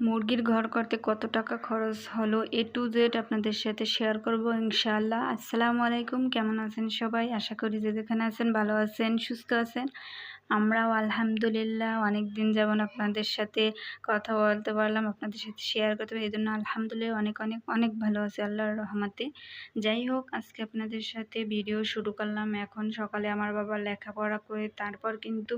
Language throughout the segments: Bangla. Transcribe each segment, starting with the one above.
মুরগির ঘর করতে কত টাকা খরচ হলো এ টু জেড আপনাদের সাথে শেয়ার করব, ইনশাআল্লাহ। আসসালামু আলাইকুম, কেমন আছেন সবাই? আশা করি যে যেখানে আছেন ভালো আছেন, সুস্থ আছেন। আমরাও আলহামদুলিল্লাহ অনেক দিন যেমন আপনাদের সাথে কথা বলতে পারলাম, আপনাদের সাথে শেয়ার করতে পারি এই জন্য আলহামদুলিল্লাহ অনেক অনেক অনেক ভালো আছে আল্লাহর রহমতে। যাই হোক, আজকে আপনাদের সাথে ভিডিও শুরু করলাম। এখন সকালে আমার বাবা লেখাপড়া করে তারপর কিন্তু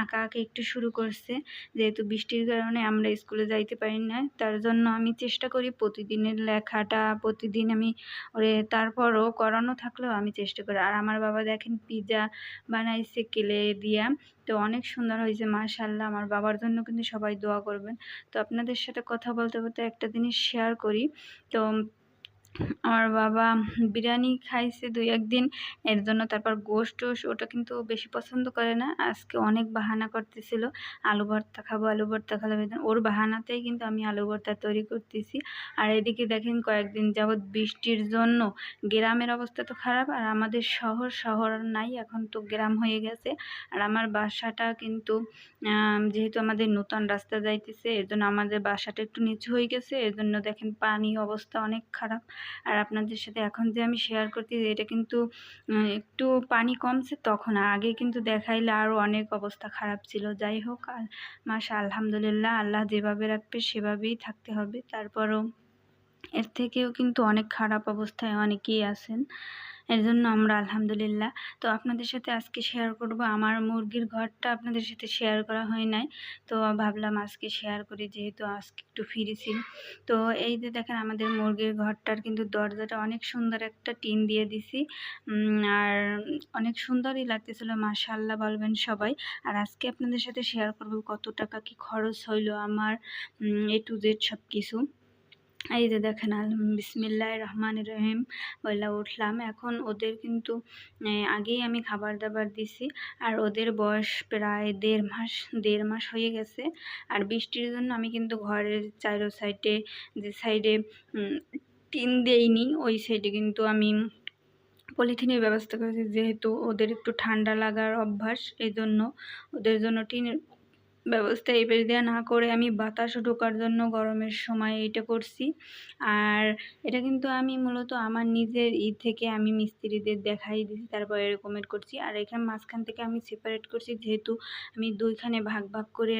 আঁকা আঁকি একটু শুরু করছে। যেহেতু বৃষ্টির কারণে আমরা স্কুলে যাইতে পারি না, তার জন্য আমি চেষ্টা করি প্রতিদিনের লেখাটা, প্রতিদিন আমি ওরে তারপরও করানো থাকলেও আমি চেষ্টা করি। আর আমার বাবা দেখেন পিজা বানাইছে, কেলে দিয়া। তো অনেক সুন্দর হয়েছে মাশাল্লাহ আমার বাবার জন্য কিন্তু সবাই দোয়া করবেন। তো আপনাদের সাথে কথা বলতে বলতে একটা জিনিস শেয়ার করি। তো আমার বাবা বিরিয়ানি খাইছে দুই একদিন, এর জন্য তারপর গোশ টোশ, ওটা কিন্তু বেশি পছন্দ করে না। আজকে অনেক বাহানা করতেছিল, আলু ভর্তা খাব, আলু ভর্তা খাব ওর বাহানাতেই কিন্তু আমি আলু ভর্তা তৈরি করতেছি। আর এদিকে দেখেন কয়েকদিন যাবৎ বৃষ্টির জন্য গ্রামের অবস্থা তো খারাপ, আর আমাদের শহর শহর নাই, এখন তো গ্রাম হয়ে গেছে। আর আমার বাসাটা কিন্তু যেহেতু আমাদের নতুন রাস্তা যাইতেছে, এর জন্য আমাদের বাসাটা একটু নিচু হয়ে গেছে, এর জন্য দেখেন পানি অবস্থা অনেক খারাপ। আর আপনাদের সাথে এখন যে আমি শেয়ার করতে এটা কিন্তু একটু পানি কমছে তখন। আগে কিন্তু দেখাইলে আরও অনেক অবস্থা খারাপ ছিল। যাই হোক আর মাসা আলহামদুলিল্লাহ, আল্লাহ যেভাবে রাখবে সেভাবেই থাকতে হবে। তারপরও এর থেকেও কিন্তু অনেক খারাপ অবস্থায় অনেকেই আছেন। এর জন্য আমরা আলহামদুলিল্লাহ। তো আপনাদের সাথে আজকে শেয়ার করব। আমার মুরগির ঘরটা আপনাদের সাথে শেয়ার করা হয় নাই। তো ভাবলাম আজকে শেয়ার করি, যেহেতু আজকে একটু ফিরেছি তো এই যে দেখেন আমাদের মুরগির ঘরটার কিন্তু দরজাটা অনেক সুন্দর একটা টিন দিয়ে দিছি। আর অনেক সুন্দরই লাগতেছিল মাশাল্লাহ বলবেন সবাই। আর আজকে আপনাদের সাথে শেয়ার করব কত টাকা কি খরচ হইল আমার এ টু জেড সব কিছু এই যে দেখেন বিসমিল্লাহ রহমান রহিম বললা উঠলাম। এখন ওদের কিন্তু আগেই আমি খাবার দাবার দিছি, আর ওদের বয়স প্রায় দেড় মাস দেড় মাস হয়ে গেছে। আর বৃষ্টির জন্য আমি কিন্তু ঘরের চারো সাইডে, যে সাইডে টিন দেইনি, ওই সাইডে কিন্তু আমি পলিথিনের ব্যবস্থা করেছি, যেহেতু ওদের একটু ঠান্ডা লাগার অভ্যাস এই জন্য ওদের জন্য টিনের ব্যবস্থা এই পেজ দেওয়া না করে আমি বাতাস ঢোকার জন্য গরমের সময় এটা করছি। আর এটা কিন্তু আমি মূলত আমার নিজের ই থেকে আমি মিস্ত্রিদের দেখাই দিছি, তারপর এরকমের করছি। আর এখানে মাঝখান থেকে আমি সেপারেট করছি, যেহেতু আমি দুইখানে ভাগ ভাগ করে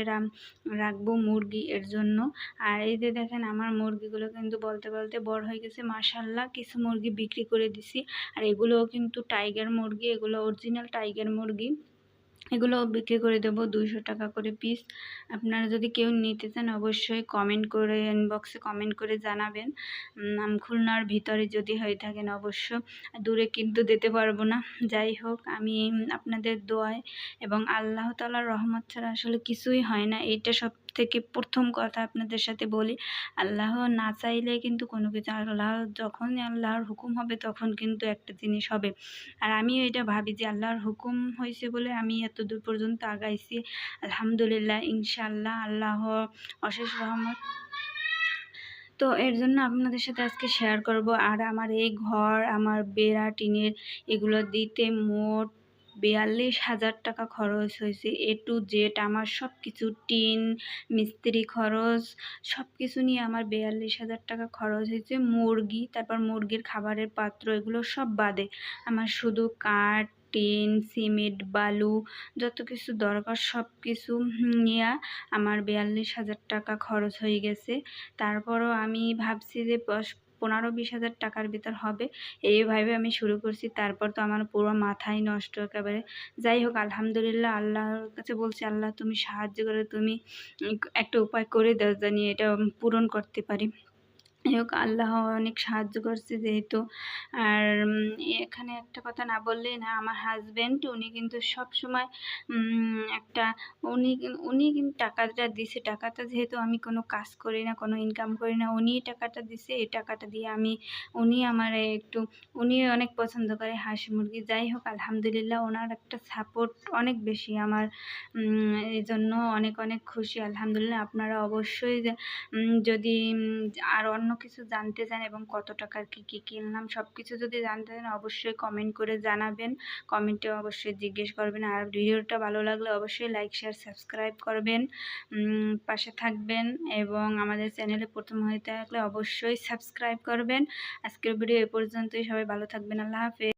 রাখব মুরগি এর জন্য। আর এই যে দেখেন আমার মুরগিগুলো কিন্তু বলতে বলতে বড় হয়ে গেছে মাসাল্লাহ কিছু মুরগি বিক্রি করে দিছি। আর এগুলোও কিন্তু টাইগার মুরগি, এগুলো অরিজিনাল টাইগার মুরগি। এগুলো বিক্রি করে দেবো দুইশো টাকা করে পিস আপনারা যদি কেউ নিতে চান, অবশ্যই কমেন্ট করে ইনবক্সে কমেন্ট করে জানাবেন। খুলনার ভিতরে যদি হয়ে থাকেন অবশ্য। দূরে কিন্তু দিতে পারব না। যাই হোক, আমি আপনাদের দোয়ায় এবং আল্লাহ তালার রহমত ছাড়া আসলে কিছুই হয় না। এইটা সব থেকে প্রথম কথা আপনাদের সাথে বলি, আল্লাহ না চাইলে কিন্তু কোনো কিছু, আল্লাহ যখন আল্লাহর হুকুম হবে তখন কিন্তু একটা জিনিস হবে। আর আমি এটা ভাবি যে আল্লাহর হুকুম হয়েছে বলে আমি এত দূর পর্যন্ত আগাইছি, আলহামদুলিল্লাহ ইনশাল্লাহ আল্লাহ অশেষ রহমত। তো এর জন্য আপনাদের সাথে আজকে শেয়ার করব। আর আমার এই ঘর, আমার বেড়া, টিনের এগুলো দিতে মোট বিয়াল্লিশ হাজার টাকা খরচ হয়েছে। এ টু জেড আমার সব কিছু টিন, মিস্ত্রি খরচ সব কিছু নিয়ে আমার বিয়াল্লিশ হাজার টাকা খরচ হয়েছে। মুরগি, তারপর মুরগির খাবারের পাত্র, এগুলো সব বাদে। আমার শুধু কাঠ, টিন, সিমেন্ট, বালু, যত কিছু দরকার সব কিছু নিয়ে আমার বিয়াল্লিশ হাজার টাকা খরচ হয়ে গেছে। তারপরও আমি ভাবছি যে পনেরো বিশ হাজার টাকার ভিতর হবে। এইভাবে আমি শুরু করছি। তারপর তো আমার পুরো মাথায় নষ্ট একেবারে। যাই হোক, আলহামদুলিল্লাহ আল্লাহর কাছে বলছি, আল্লাহ তুমি সাহায্য করে, তুমি একটা উপায় করে দাও। জানি এটা পূরণ করতে পারি। হোক, আল্লাহ অনেক সাহায্য করছে যেহেতু। আর এখানে একটা কথা না বললেই না, আমার হাজব্যান্ড উনি কিন্তু সব সময় একটা, উনি উনি কিন্তু টাকাটা দিছে। টাকাটা যেহেতু আমি কোনো কাজ করি না, কোনো ইনকাম করি না উনি টাকাটা দিছে। এই টাকাটা দিয়ে আমি, উনি আমার একটু, উনি অনেক পছন্দ করে হাঁস মুরগি। যাই হোক, আলহামদুলিল্লাহ ওনার একটা সাপোর্ট অনেক বেশি আমার এই জন্য অনেক অনেক খুশি। আলহামদুলিল্লাহ, আপনারা অবশ্যই যদি আর অন্য কোনো কিছু জানতে চান এবং কত টাকার কী কী কিনলাম সব কিছু যদি জানতে চান অবশ্যই কমেন্ট করে জানাবেন। কমেন্টে অবশ্যই জিজ্ঞেস করবেন। আর ভিডিওটা ভালো লাগলে অবশ্যই লাইক শেয়ার সাবস্ক্রাইব করবেন। পাশে থাকবেন এবং আমাদের চ্যানেলে প্রথম হয়ে থাকলে অবশ্যই সাবস্ক্রাইব করবেন। আজকের ভিডিও এ পর্যন্তই। সবাই ভালো থাকবেন। আল্লাহ হাফেজ।